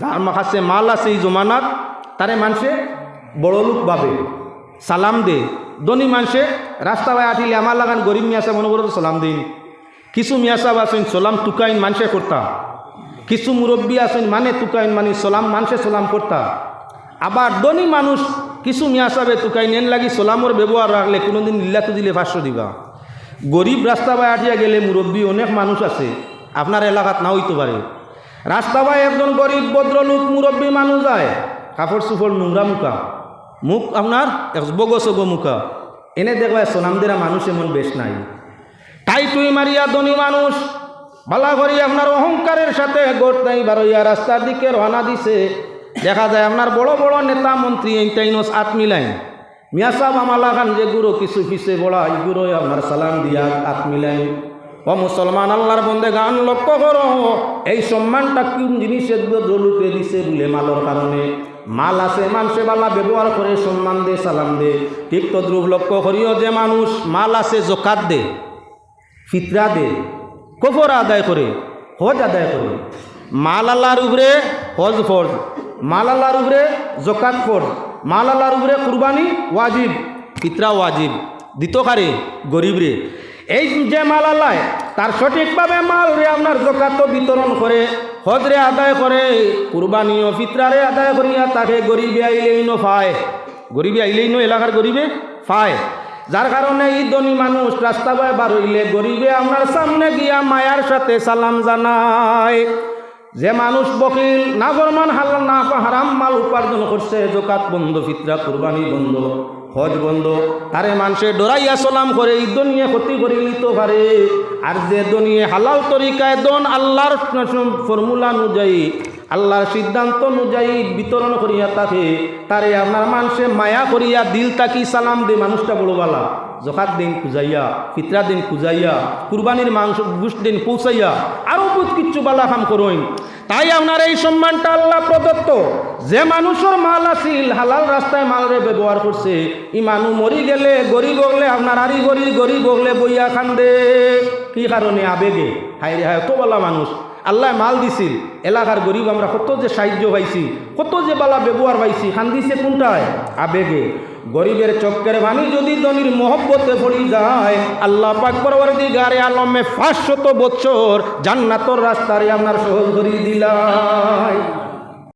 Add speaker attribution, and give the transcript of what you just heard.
Speaker 1: যার মাখাসে মাল আছে এই জমানাত, তারে মানুষে বড় লোক ভাবে, সালাম দে। ধনী মানুষে রাস্তা বাই আঠিলে আমার লাগান গরিব মিয়া সাহেব মনে করো সালাম দিন। কিছু মিয়া সাহেব আছেন, সালাম টুকাইন মানুষে করতা। কিছু মুরব্বী আছেন মানে তুকাইন মানে সালাম মানুষে সালাম করতা। আবার ধনী মানুষ, কিছু মিয়া সাহেবে তুকাইন এন লাগি সালামর ব্যবহার রাখলে কোনোদিন লিল্লাতু দিলে ভাষ্য দিবা। গরিব রাস্তা বাই আঠিয়া গেলে মুরব্বী অনেক মানুষ আছে, আপনার এলাকাত না হইতে পারে। রাস্তা বাই একজন গরিব ভদ্রলোক, মুরব্বী মানুষ যায়, কাপড় চুপড় নোংরা মুখা। মুখ আপনার বগো সগো মুখা। এনে দেখবা সোনামদেরা মানুষ এমন বেশ নাই। টাই টুই মারিয়া ধনী মানুষ, বালা করি আপনার অহংকারের সাথে গোট নাই বারইয়া রাস্তার দিকে রওনা দিছে। দেখা যায় আপনার বড় বড় নেতা, মন্ত্রী এইটাইনস আত মিলাইন। মিয়া সাহেব, আমালা খান যে গুরু, কিছু পিছে এই গুরু আপনার সালাম দিয়া আত ও মুসলমান, আল্লাহর বন্দে গান লক্ষ্য করো। এই সম্মানটা কোন জিনিসের জলুকে দিছে বলে মালর কারণে? মাল আছে মানুষে বালা, ব্যবহার করে সম্মান দে, সালাম দে। ঠিক তদ্রুপ লক্ষ্য করিও যে মানুষ, মাল আছে জকাত দে, ফিতরা দে, কফর আদায় করে, হজ আদায় করে। মাল আল্লাহর উপরে হজ ফরজ, মাল আল্লাহর উপরে জকাত ফরজ, মাল আল্লাহর উপরে কুরবানি ওয়াজিব, ফিতরা ওয়াজিব। দ্বিতীয়কারে গরিব রে। এই যে মাল আল্লাহ, তার সঠিকভাবে মাল রে আপনার জকাত বিতরণ করে, হজরে আদায় করে, কুরবানি ও ফিতরারে আদায় করিয়া তাকে গরিবে আইলেই ন ফায়। গরিবে আইলেই ন, এলাকার গরিবে ফায়। যার কারণে এই ধনী মানুষ রাস্তা বার হইলে গরিবে আপনার সামনে গিয়া মায়ার সাথে সালাম জানায়। যে মানুষ বকিল না ফরমান হাল না হারাম মাল উপার্জন করছে, জকাত বন্ধ, ফিতরা, কুরবানি বন্ধ, হজ বন্ধ, তারে মানুষে ডরাইয়া সলাম করে দুনিয়া ক্ষতি করে নিতে পারে। আর যে দুনিয়া হালাল তরিকায় দন, আল্লাহর ফর্মুলা অনুযায়ী, আল্লাহর সিদ্ধান্ত অনুযায়ী বিতরণ করিয়া থাকে, তারে আপনার মানুষে মায়া করিয়া দিল তাকি সালাম দে, মানুষটা বড়বালা। জখাত দিন খুঁজাইয়া, ফিতরা দিন খুঁজাইয়া, কুরবানির মাংস ঘুষ দিন পৌঁছাইয়া আরও বহুত কিচ্ছু বালা কাম করইন তাই আপনার এই সম্মানটা আল্লাহ প্রদত্ত। যে মানুষের মাল আছিল, হালাল রাস্তায় মালরে ব্যবহার করছে ই মানুষ মরি গেলে গরিব হগলে আপনার আরি গরি গরিব হগলে বইয়া খান্দে কি কারণে? আবেগে। হাই রে হায় বলা মানুষ। আল্লাহ মাল দিছিল। এলাকার গরিব আমরা কত যে সাহায্য পাইছি, কত যে বালা ব্যবহার পাইছি, খান দিছে কোনটায়? আবেগে। গরিবের চক্কের বাণী যদি ধনির মহব্বতে পড়ি যায়, আল্লাহ পাক পরবর্তী গারে আলমে পাঁচশত বছর জান্নাতর রাস্তারে আপনার সহজ ধরিয়ে দিলাই।